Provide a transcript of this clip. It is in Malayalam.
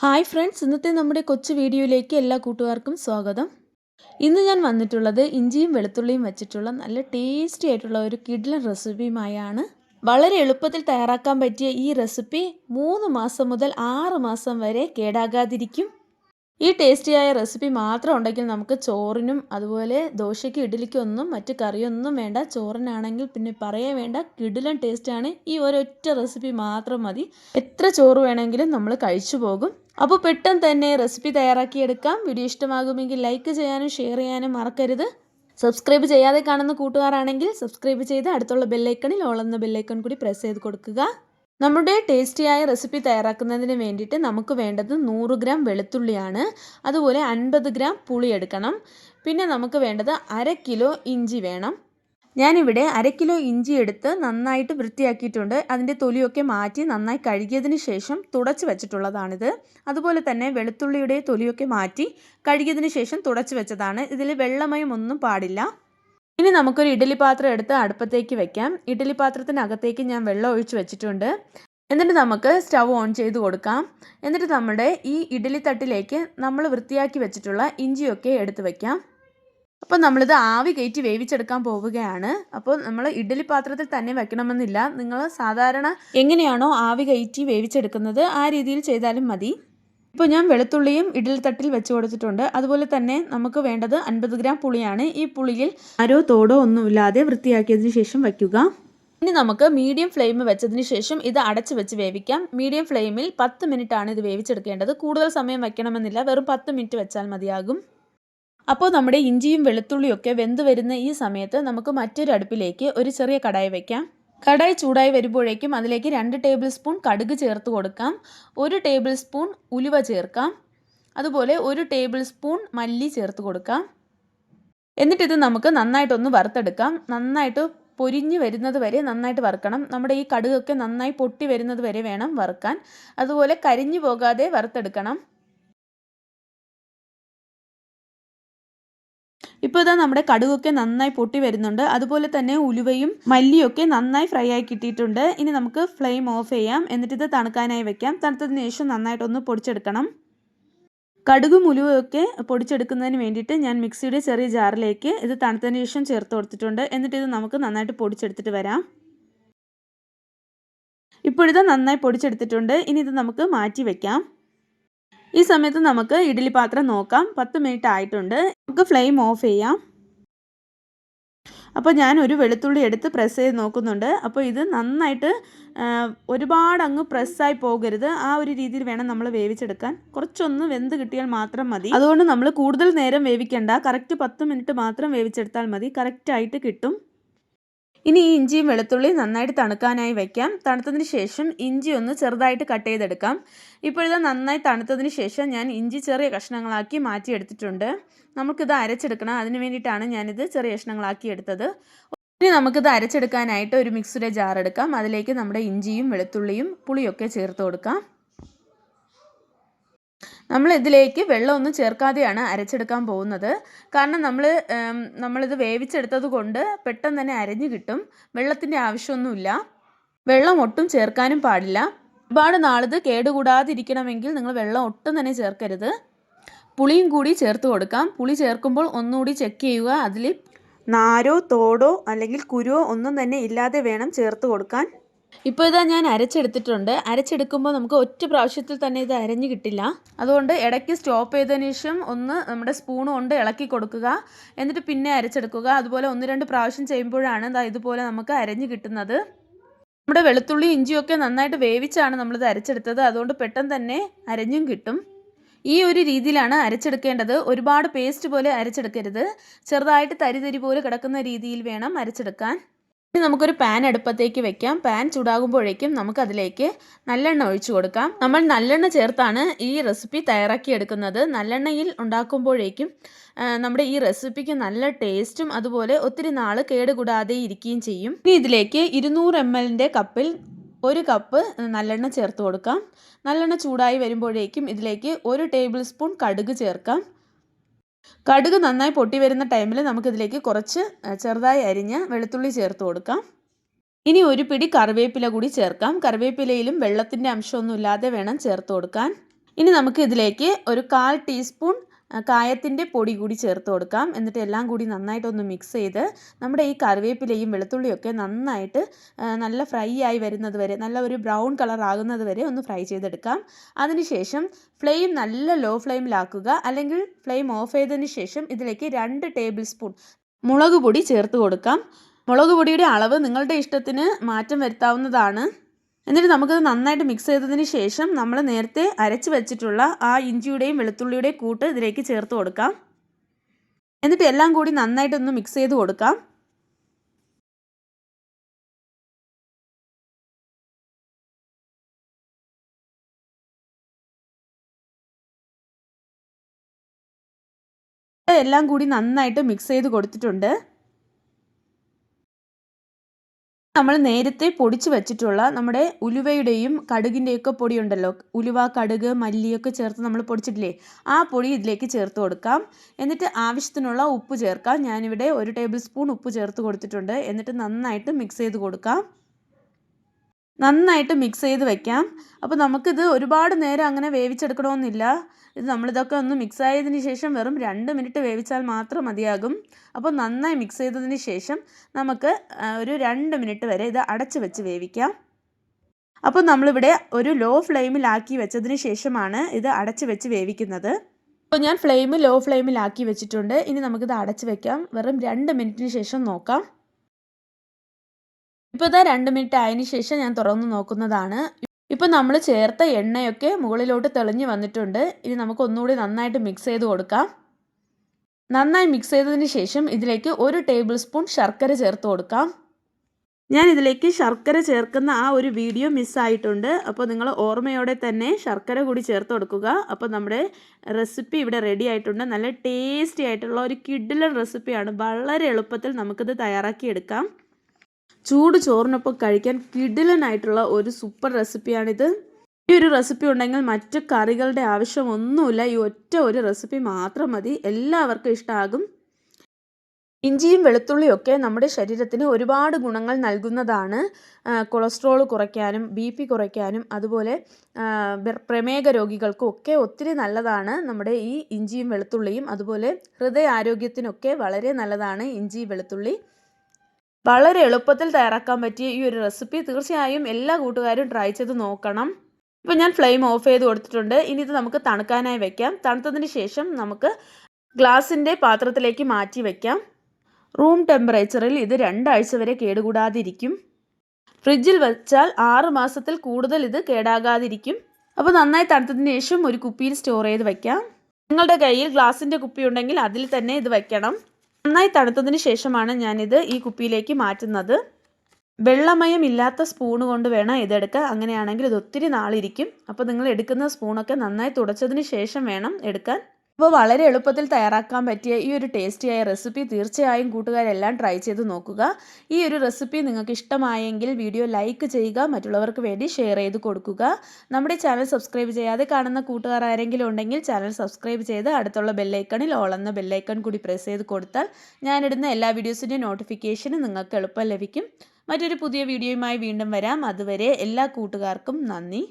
ഹായ് ഫ്രണ്ട്സ് ഇന്നത്തെ നമ്മുടെ കൊച്ചു വീഡിയോയിലേക്ക് എല്ലാ കൂട്ടുകാർക്കും സ്വാഗതം. ഇന്ന് ഞാൻ വന്നിട്ടുള്ളത് ഇഞ്ചിയും വെളുത്തുള്ളിയും വെച്ചിട്ടുള്ള നല്ല ടേസ്റ്റി ആയിട്ടുള്ള ഒരു കിഡ്ലൻ റെസിപ്പിയുമായാണ്. വളരെ എളുപ്പത്തിൽ തയ്യാറാക്കാൻ പറ്റിയ ഈ റെസിപ്പി മൂന്ന് മാസം മുതൽ ആറ് മാസം വരെ കേടാകാതിരിക്കും. ഈ ടേസ്റ്റിയായ റെസിപ്പി മാത്രം ഉണ്ടെങ്കിൽ നമുക്ക് ചോറിനും അതുപോലെ ദോശയ്ക്കും ഇഡ്ഡലിക്കൊന്നും മറ്റ് കറിയൊന്നും വേണ്ട. ചോറിനാണെങ്കിൽ പിന്നെ പറയാൻ വേണ്ട കിടിലൻ ടേസ്റ്റാണ്. ഈ ഒരൊറ്റ റെസിപ്പി മാത്രം മതി. എത്ര ചോറ് വേണമെങ്കിലും നമ്മൾ കഴിച്ചു പോകും. അപ്പോൾ പെട്ടെന്ന് തന്നെ റെസിപ്പി തയ്യാറാക്കിയെടുക്കാം. വീഡിയോ ഇഷ്ടമാകുമെങ്കിൽ ലൈക്ക് ചെയ്യാനും ഷെയർ ചെയ്യാനും മറക്കരുത്. സബ്സ്ക്രൈബ് ചെയ്യാതെ കാണുന്ന കൂട്ടുകാരാണെങ്കിൽ സബ്സ്ക്രൈബ് ചെയ്ത് അടുത്തുള്ള ബെല്ലൈക്കണിൽ ഓളെന്ന ബെല്ലൈക്കൺ കൂടി പ്രസ് ചെയ്ത് കൊടുക്കുക. നമ്മുടെ ടേസ്റ്റിയായ റെസിപ്പി തയ്യാറാക്കുന്നതിന് വേണ്ടിയിട്ട് നമുക്ക് വേണ്ടത് നൂറ് ഗ്രാം വെളുത്തുള്ളിയാണ്. അതുപോലെ അൻപത് ഗ്രാം പുളി എടുക്കണം പിന്നെ നമുക്ക് വേണ്ടത് അര കിലോ ഇഞ്ചി വേണം. ഞാനിവിടെ അര കിലോ ഇഞ്ചി എടുത്ത് നന്നായിട്ട് വൃത്തിയാക്കിയിട്ടുണ്ട്. അതിന്റെ തൊലിയൊക്കെ മാറ്റി നന്നായി കഴുകിയതിന് ശേഷം തുടച്ച് വെച്ചിട്ടുള്ളതാണിത്. അതുപോലെ തന്നെ വെളുത്തുള്ളിയുടെ തൊലിയൊക്കെ മാറ്റി കഴുകിയതിന് ശേഷം തുടച്ച് വെച്ചതാണ്. ഇതിൽ വെള്ളമയം ഒന്നും പാടില്ല. ഇനി നമുക്കൊരു ഇഡ്ഡലി പാത്രം എടുത്ത് അടുപ്പത്തേക്ക് വെക്കാം. ഇഡ്ഡലി പാത്രത്തിനകത്തേക്ക് ഞാൻ വെള്ളം ഒഴിച്ച് വെച്ചിട്ടുണ്ട്. എന്നിട്ട് നമുക്ക് സ്റ്റവ് ഓൺ ചെയ്ത് കൊടുക്കാം. എന്നിട്ട് നമ്മുടെ ഈ ഇഡ്ഡലി തട്ടിലേക്ക് നമ്മൾ വൃത്തിയാക്കി വെച്ചിട്ടുള്ള ഇഞ്ചിയൊക്കെ എടുത്ത് വെക്കാം. അപ്പോൾ നമ്മളിത് ആവി കയറ്റി വേവിച്ചെടുക്കാൻ പോവുകയാണ്. അപ്പോൾ നമ്മൾ ഇഡ്ഡലി പാത്രത്തിൽ തന്നെ വെക്കണമെന്നില്ല. നിങ്ങൾ സാധാരണ എങ്ങനെയാണോ ആവി കയറ്റി വേവിച്ചെടുക്കുന്നത് ആ രീതിയിൽ ചെയ്താലും മതി. ഇപ്പോൾ ഞാൻ വെളുത്തുള്ളിയും ഇഡ്ഡലി തട്ടിൽ വെച്ച് കൊടുത്തിട്ടുണ്ട്. അതുപോലെ തന്നെ നമുക്ക് വേണ്ടത് അൻപത് ഗ്രാം പുളിയാണ്. ഈ പുളിയിൽ ആരോ തോടോ ഒന്നുമില്ലാതെ വൃത്തിയാക്കിയതിന് ശേഷം വയ്ക്കുക. ഇനി നമുക്ക് മീഡിയം ഫ്ലെയിം വെച്ചതിന് ശേഷം ഇത് അടച്ച് വെച്ച് വേവിക്കാം. മീഡിയം ഫ്ലെയിമിൽ പത്ത് മിനിറ്റ് ആണ് ഇത് വേവിച്ചെടുക്കേണ്ടത്. കൂടുതൽ സമയം വയ്ക്കണമെന്നില്ല. വെറും പത്ത് മിനിറ്റ് വെച്ചാൽ മതിയാകും. അപ്പോൾ നമ്മുടെ ഇഞ്ചിയും വെളുത്തുള്ളിയും ഒക്കെ വെന്ത് വരുന്ന ഈ സമയത്ത് നമുക്ക് മറ്റൊരു അടുപ്പിലേക്ക് ഒരു ചെറിയ കടായി വയ്ക്കാം കടായി ചൂടായി വരുമ്പോഴേക്കും അതിലേക്ക് രണ്ട് ടേബിൾ സ്പൂൺ കടുക് ചേർത്ത് കൊടുക്കാം. ഒരു ടേബിൾ സ്പൂൺ ഉലുവ ചേർക്കാം. അതുപോലെ ഒരു ടേബിൾ സ്പൂൺ മല്ലി ചേർത്ത് കൊടുക്കാം. എന്നിട്ടിത് നമുക്ക് നന്നായിട്ടൊന്ന് വറുത്തെടുക്കാം. നന്നായിട്ട് പൊരിഞ്ഞ് വരുന്നത് വരെ നന്നായിട്ട് വറുക്കണം. നമ്മുടെ ഈ കടുകൊക്കെ നന്നായി പൊട്ടി വരുന്നത് വരെ വേണം വറുക്കാൻ. അതുപോലെ കരിഞ്ഞു പോകാതെ വറുത്തെടുക്കണം. ഇപ്പോൾ ഇതാ നമ്മുടെ കടുകൊക്കെ നന്നായി പൊട്ടി വരുന്നുണ്ട്. അതുപോലെ തന്നെ ഉലുവയും മല്ലിയൊക്കെ നന്നായി ഫ്രൈ ആയി കിട്ടിയിട്ടുണ്ട്. ഇനി നമുക്ക് ഫ്ലെയിം ഓഫ് ചെയ്യാം. എന്നിട്ട് ഇത് തണുക്കാനായി വെക്കാം. തണുത്തതിന് ശേഷം നന്നായിട്ടൊന്ന് പൊടിച്ചെടുക്കണം. കടുകും ഉലുവയൊക്കെ പൊടിച്ചെടുക്കുന്നതിന് വേണ്ടിയിട്ട് ഞാൻ മിക്സിയുടെ ചെറിയ ജാറിലേക്ക് ഇത് തണുത്തതിന് ശേഷം ചേർത്ത് കൊടുത്തിട്ടുണ്ട്. എന്നിട്ട് ഇത് നമുക്ക് നന്നായിട്ട് പൊടിച്ചെടുത്തിട്ട് വരാം. ഇപ്പോഴിത് നന്നായി പൊടിച്ചെടുത്തിട്ടുണ്ട്. ഇനി ഇത് നമുക്ക് മാറ്റി വെക്കാം. ഈ സമയത്ത് നമുക്ക് ഇഡ്ഡലി പാത്രം നോക്കാം. പത്ത് മിനിറ്റ് ആയിട്ടുണ്ട്. നമുക്ക് ഫ്ലെയിം ഓഫ് ചെയ്യാം. അപ്പോൾ ഞാൻ ഒരു വെളുത്തുള്ളി എടുത്ത് പ്രസ് ചെയ്ത് നോക്കുന്നുണ്ട്. അപ്പോൾ ഇത് നന്നായിട്ട് ഒരുപാട് അങ്ങ് പ്രസ്സായി പോകരുത്. ആ ഒരു രീതിയിൽ വേണം നമ്മൾ വേവിച്ചെടുക്കാൻ. കുറച്ചൊന്ന് വെന്ത് കിട്ടിയാൽ മാത്രം മതി. അതുകൊണ്ട് നമ്മൾ കൂടുതൽ നേരം വേവിക്കേണ്ട. കറക്റ്റ് പത്ത് മിനിറ്റ് മാത്രം വേവിച്ചെടുത്താൽ മതി. കറക്റ്റായിട്ട് കിട്ടും. ഇനി ഈ ഇഞ്ചിയും വെളുത്തുള്ളിയും നന്നായിട്ട് തണുക്കാനായി വെക്കാം. തണുത്തതിന് ശേഷം ഇഞ്ചി ഒന്ന് ചെറുതായിട്ട് കട്ട് ചെയ്തെടുക്കാം. ഇപ്പോഴിത് നന്നായി തണുത്തതിന് ശേഷം ഞാൻ ഇഞ്ചി ചെറിയ കഷ്ണങ്ങളാക്കി മാറ്റിയെടുത്തിട്ടുണ്ട്. നമുക്കിത് അരച്ചെടുക്കണം. അതിന് വേണ്ടിയിട്ടാണ് ഞാനിത് ചെറിയ കഷ്ണങ്ങളാക്കി എടുത്തത്. ഇനി നമുക്കിത് അരച്ചെടുക്കാനായിട്ട് ഒരു മിക്സിയുടെ ജാർ എടുക്കാം. അതിലേക്ക് നമ്മുടെ ഇഞ്ചിയും വെളുത്തുള്ളിയും പുളിയൊക്കെ ചേർത്ത് കൊടുക്കാം. നമ്മൾ ഇതിലേക്ക് വെള്ളമൊന്നും ചേർക്കാതെയാണ് അരച്ചെടുക്കാൻ പോകുന്നത്. കാരണം നമ്മൾ നമ്മളിത് വേവിച്ചെടുത്തത് കൊണ്ട് പെട്ടെന്ന് തന്നെ അരഞ്ഞു കിട്ടും. വെള്ളത്തിന്റെ ആവശ്യമൊന്നുമില്ല. വെള്ളം ഒട്ടും ചേർക്കാനും പാടില്ല. ഒരുപാട് നാളിത് കേടുകൂടാതിരിക്കണമെങ്കിൽ നിങ്ങൾ വെള്ളം ഒട്ടും തന്നെ ചേർക്കരുത്. പുളിയും കൂടി ചേർത്ത് കൊടുക്കാം. പുളി ചേർക്കുമ്പോൾ ഒന്നുകൂടി ചെക്ക് ചെയ്യുക. അതിൽ നാരോ തോടോ അല്ലെങ്കിൽ കുരുവോ ഒന്നും തന്നെ ഇല്ലാതെ വേണം ചേർത്ത് കൊടുക്കാൻ. ഇപ്പോൾ ഇതാ ഞാൻ അരച്ചെടുത്തിട്ടുണ്ട്. അരച്ചെടുക്കുമ്പോൾ നമുക്ക് ഒറ്റ പ്രാവശ്യത്തിൽ തന്നെ ഇത് അരഞ്ഞു കിട്ടില്ല. അതുകൊണ്ട് ഇടയ്ക്ക് സ്റ്റോപ്പ് ചെയ്തതിന് ശേഷം ഒന്ന് നമ്മുടെ സ്പൂൺ കൊണ്ട് ഇളക്കി കൊടുക്കുക. എന്നിട്ട് പിന്നെ അരച്ചെടുക്കുക. അതുപോലെ ഒന്ന് രണ്ട് പ്രാവശ്യം ചെയ്യുമ്പോഴാണ് ഇതാ ഇതുപോലെ നമുക്ക് അരഞ്ഞു കിട്ടുന്നത്. നമ്മുടെ വെളുത്തുള്ളി ഇഞ്ചിയൊക്കെ നന്നായിട്ട് വേവിച്ചാണ് നമ്മളിത് അരച്ചെടുത്തത്. അതുകൊണ്ട് പെട്ടെന്ന് തന്നെ അരഞ്ഞും കിട്ടും. ഈ ഒരു രീതിയിലാണ് അരച്ചെടുക്കേണ്ടത്. ഒരുപാട് പേസ്റ്റ് പോലെ അരച്ചെടുക്കരുത്. ചെറുതായിട്ട് തരി തരി പോലെ കിടക്കുന്ന രീതിയിൽ വേണം അരച്ചെടുക്കാൻ. ഇനി നമുക്കൊരു പാൻ അടുപ്പത്തേക്ക് വെക്കാം. പാൻ ചൂടാകുമ്പോഴേക്കും നമുക്കതിലേക്ക് നല്ലെണ്ണ ഒഴിച്ചു കൊടുക്കാം. നമ്മൾ നല്ലെണ്ണ ചേർത്താണ് ഈ റെസിപ്പി തയ്യാറാക്കി എടുക്കുന്നത്. നല്ലെണ്ണയിൽ ഉണ്ടാക്കുമ്പോഴേക്കും നമ്മുടെ ഈ റെസിപ്പിക്ക് നല്ല ടേസ്റ്റും അതുപോലെ ഒത്തിരി നാൾ കേടുകൂടാതെ ഇരിക്കുകയും ചെയ്യും. ഇനി ഇതിലേക്ക് ഇരുന്നൂറ് എം എല്ലിന്റെ കപ്പിൽ ഒരു കപ്പ് നല്ലെണ്ണ ചേർത്ത് കൊടുക്കാം. നല്ലെണ്ണ ചൂടായി വരുമ്പോഴേക്കും ഇതിലേക്ക് ഒരു ടേബിൾ സ്പൂൺ കടുക് ചേർക്കാം. കടുക് നന്നായി പൊട്ടി വരുന്ന ടൈമിൽ നമുക്കിതിലേക്ക് കുറച്ച് ചെറുതായി അരിഞ്ഞ് വെളുത്തുള്ളി ചേർത്ത് കൊടുക്കാം. ഇനി ഒരു പിടി കറിവേപ്പില കൂടി ചേർക്കാം. കറിവേപ്പിലയിലും വെള്ളത്തിന്റെ അംശമൊന്നും ഇല്ലാതെ വേണം ചേർത്ത് കൊടുക്കാൻ. ഇനി നമുക്ക് ഇതിലേക്ക് ഒരു കാൽ ടീസ്പൂൺ കായത്തിന്റെ പൊടി കൂടി ചേർത്ത് കൊടുക്കാം. എന്നിട്ട് എല്ലാം കൂടി നന്നായിട്ടൊന്ന് മിക്സ് ചെയ്ത് നമ്മുടെ ഈ കറിവേപ്പിലയും വെളുത്തുള്ളിയൊക്കെ നന്നായിട്ട് നല്ല ഫ്രൈ ആയി വരുന്നത് വരെ നല്ല ഒരു ബ്രൗൺ കളർ ആകുന്നത് വരെ ഒന്ന് ഫ്രൈ ചെയ്തെടുക്കാം. അതിനുശേഷം ഫ്ലെയിം നല്ല ലോ ഫ്ലെയിമിലാക്കുക അല്ലെങ്കിൽ ഫ്ലെയിം ഓഫ് ചെയ്തതിന് ശേഷം ഇതിലേക്ക് രണ്ട് ടേബിൾ സ്പൂൺ മുളക് പൊടി ചേർത്ത് കൊടുക്കാം. മുളക് പൊടിയുടെ അളവ് നിങ്ങളുടെ ഇഷ്ടത്തിന് മാറ്റം വരുത്താവുന്നതാണ്. എന്നിട്ട് നമുക്കത് നന്നായിട്ട് മിക്സ് ചെയ്തതിന് ശേഷം നമ്മൾ നേരത്തെ അരച്ച് വെച്ചിട്ടുള്ള ആ ഇഞ്ചിയുടെയും വെളുത്തുള്ളിയുടെയും കൂട്ട് ഇതിലേക്ക് ചേർത്ത് കൊടുക്കാം. എന്നിട്ട് എല്ലാം കൂടി നന്നായിട്ടൊന്ന് മിക്സ് ചെയ്ത് കൊടുക്കാം. എല്ലാം കൂടി നന്നായിട്ട് മിക്സ് ചെയ്ത് കൊടുത്തിട്ടുണ്ട്. നമ്മൾ നേരത്തെ പൊടിച്ച് വെച്ചിട്ടുള്ള നമ്മുടെ ഉലുവയുടെയും കടുകിന്റെയൊക്കെ പൊടിയുണ്ടല്ലോ. ഉലുവ കടുക് മല്ലിയൊക്കെ ചേർത്ത് നമ്മൾ പൊടിച്ചിട്ടില്ലേ? ആ പൊടി ഇതിലേക്ക് ചേർത്ത് കൊടുക്കാം. എന്നിട്ട് ആവശ്യത്തിനുള്ള ഉപ്പ് ചേർക്കാം. ഞാനിവിടെ ഒരു ടേബിൾ സ്പൂൺ ഉപ്പ് ചേർത്ത് കൊടുത്തിട്ടുണ്ട്. എന്നിട്ട് നന്നായിട്ട് മിക്സ് ചെയ്ത് കൊടുക്കാം. നന്നായിട്ട് മിക്സ് ചെയ്ത് വെക്കാം. അപ്പോൾ നമുക്കിത് ഒരുപാട് നേരം അങ്ങനെ വേവിച്ചെടുക്കണമെന്നില്ല ഇത് നമ്മളിതൊക്കെ ഒന്ന് മിക്സ് ആയതിന് ശേഷം വെറും രണ്ട് മിനിറ്റ് വേവിച്ചാൽ മാത്രം മതിയാകും. അപ്പോൾ നന്നായി മിക്സ് ചെയ്തതിന് ശേഷം നമുക്ക് ഒരു രണ്ട് മിനിറ്റ് വരെ ഇത് അടച്ച് വെച്ച് വേവിക്കാം. അപ്പോൾ നമ്മളിവിടെ ഒരു ലോ ഫ്ലെയിമിലാക്കി വെച്ചതിന് ശേഷമാണ് ഇത് അടച്ച് വെച്ച് വേവിക്കുന്നത്. അപ്പോൾ ഞാൻ ഫ്ലെയിം ലോ ഫ്ലെയിമിലാക്കി വെച്ചിട്ടുണ്ട്. ഇനി നമുക്കിത് അടച്ച് വെക്കാം. വെറും രണ്ട് മിനിറ്റിന് ശേഷം നോക്കാം. ഇപ്പോൾ ഇതാ രണ്ട് മിനിറ്റ് ആയതിനു ശേഷം ഞാൻ തുറന്ന് നോക്കുന്നതാണ്. ഇപ്പോൾ നമ്മൾ ചേർത്ത എണ്ണയൊക്കെ മുകളിലോട്ട് തെളിഞ്ഞ് വന്നിട്ടുണ്ട്. ഇനി നമുക്ക് ഒന്നുകൂടി നന്നായിട്ട് മിക്സ് ചെയ്ത് കൊടുക്കാം. നന്നായി മിക്സ് ചെയ്തതിന് ശേഷം ഇതിലേക്ക് ഒരു ടേബിൾ സ്പൂൺ ശർക്കര ചേർത്ത് കൊടുക്കാം. ഞാൻ ഇതിലേക്ക് ശർക്കര ചേർക്കുന്ന ആ ഒരു വീഡിയോ മിസ്സായിട്ടുണ്ട് അപ്പോൾ നിങ്ങൾ ഓർമ്മയോടെ തന്നെ ശർക്കര കൂടി ചേർത്ത് കൊടുക്കുക. അപ്പോൾ നമ്മുടെ റെസിപ്പി ഇവിടെ റെഡി ആയിട്ടുണ്ട്. നല്ല ടേസ്റ്റി ആയിട്ടുള്ള ഒരു കിഡിലൻ റെസിപ്പിയാണ് വളരെ എളുപ്പത്തിൽ നമുക്കിത് തയ്യാറാക്കിയെടുക്കാം ചൂട് ചോറിനൊപ്പം കഴിക്കാൻ കിടിലനായിട്ടുള്ള ഒരു സൂപ്പർ റെസിപ്പിയാണിത് ഈ ഒരു റെസിപ്പി ഉണ്ടെങ്കിൽ മറ്റു കറികളുടെ ആവശ്യമൊന്നുമില്ല. ഈ ഒറ്റ ഒരു റെസിപ്പി മാത്രം മതി. എല്ലാവർക്കും ഇഷ്ടമാകും ഇഞ്ചിയും വെളുത്തുള്ളിയും ഒക്കെ നമ്മുടെ ശരീരത്തിന് ഒരുപാട് ഗുണങ്ങൾ നൽകുന്നതാണ്. കൊളസ്ട്രോൾ കുറയ്ക്കാനും ബി പി കുറയ്ക്കാനും അതുപോലെ പ്രമേഹ രോഗികൾക്കും ഒക്കെ ഒത്തിരി നല്ലതാണ് നമ്മുടെ ഈ ഇഞ്ചിയും വെളുത്തുള്ളിയും. അതുപോലെ ഹൃദയ ആരോഗ്യത്തിനൊക്കെ വളരെ നല്ലതാണ് ഇഞ്ചി വെളുത്തുള്ളി. വളരെ എളുപ്പത്തിൽ തയ്യാറാക്കാൻ പറ്റിയ ഈ ഒരു റെസിപ്പി തീർച്ചയായും എല്ലാ കൂട്ടുകാരും ട്രൈ ചെയ്ത് നോക്കണം. ഇപ്പോൾ ഞാൻ ഫ്ലെയിം ഓഫ് ചെയ്ത് കൊടുത്തിട്ടുണ്ട്. ഇനി ഇത് നമുക്ക് തണുക്കാനായി വെക്കാം. തണുത്തതിന് ശേഷം നമുക്ക് ഗ്ലാസിന്റെ പാത്രത്തിലേക്ക് മാറ്റി വെക്കാം. റൂം ടെമ്പറേച്ചറിൽ ഇത് രണ്ടാഴ്ച വരെ കേടുകൂടാതിരിക്കും. ഫ്രിഡ്ജിൽ വെച്ചാൽ ആറ് മാസത്തിൽ കൂടുതൽ ഇത് കേടാകാതിരിക്കും. അപ്പോൾ നന്നായി തണുത്തതിന് ശേഷം ഒരു കുപ്പിയിൽ സ്റ്റോർ ചെയ്ത് വയ്ക്കാം നിങ്ങളുടെ കയ്യിൽ ഗ്ലാസിന്റെ കുപ്പി ഉണ്ടെങ്കിൽ അതിൽ തന്നെ ഇത് വെക്കണം. നന്നായി തണുത്തതിന് ശേഷമാണ് ഞാനിത് ഈ കുപ്പിയിലേക്ക് മാറ്റുന്നത്. വെള്ളമയം ഇല്ലാത്ത സ്പൂൺ കൊണ്ട് വേണം ഇതെടുക്കുക അങ്ങനെയാണെങ്കിൽ ഇത് ഒത്തിരി നാളിരിക്കും. അപ്പോൾ നിങ്ങൾ എടുക്കുന്ന സ്പൂണൊക്കെ നന്നായി തുടച്ചതിന് ശേഷം വേണം എടുക്കാൻ. അപ്പോൾ വളരെ എളുപ്പത്തിൽ തയ്യാറാക്കാൻ പറ്റിയ ഈ ഒരു ടേസ്റ്റിയായ റെസിപ്പി തീർച്ചയായും കൂട്ടുകാരെല്ലാം ട്രൈ ചെയ്ത് നോക്കുക. ഈ ഒരു റെസിപ്പി നിങ്ങൾക്ക് ഇഷ്ടമായെങ്കിൽ വീഡിയോ ലൈക്ക് ചെയ്യുക മറ്റുള്ളവർക്ക് വേണ്ടി ഷെയർ ചെയ്ത് കൊടുക്കുക. നമ്മുടെ ചാനൽ സബ്സ്ക്രൈബ് ചെയ്യാതെ കാണുന്ന കൂട്ടുകാർ ആരെങ്കിലും ഉണ്ടെങ്കിൽ ചാനൽ സബ്സ്ക്രൈബ് ചെയ്ത് അടുത്തുള്ള ബെല്ലൈക്കണിൽ ഓളെന്ന ബെല്ലൈക്കൺ കൂടി പ്രസ് ചെയ്ത് കൊടുത്താൽ ഞാനിടുന്ന എല്ലാ വീഡിയോസിന്റെയും നോട്ടിഫിക്കേഷനും നിങ്ങൾക്ക് എളുപ്പം ലഭിക്കും. മറ്റൊരു പുതിയ വീഡിയോയുമായി വീണ്ടും വരാം. അതുവരെ എല്ലാ കൂട്ടുകാർക്കും നന്ദി.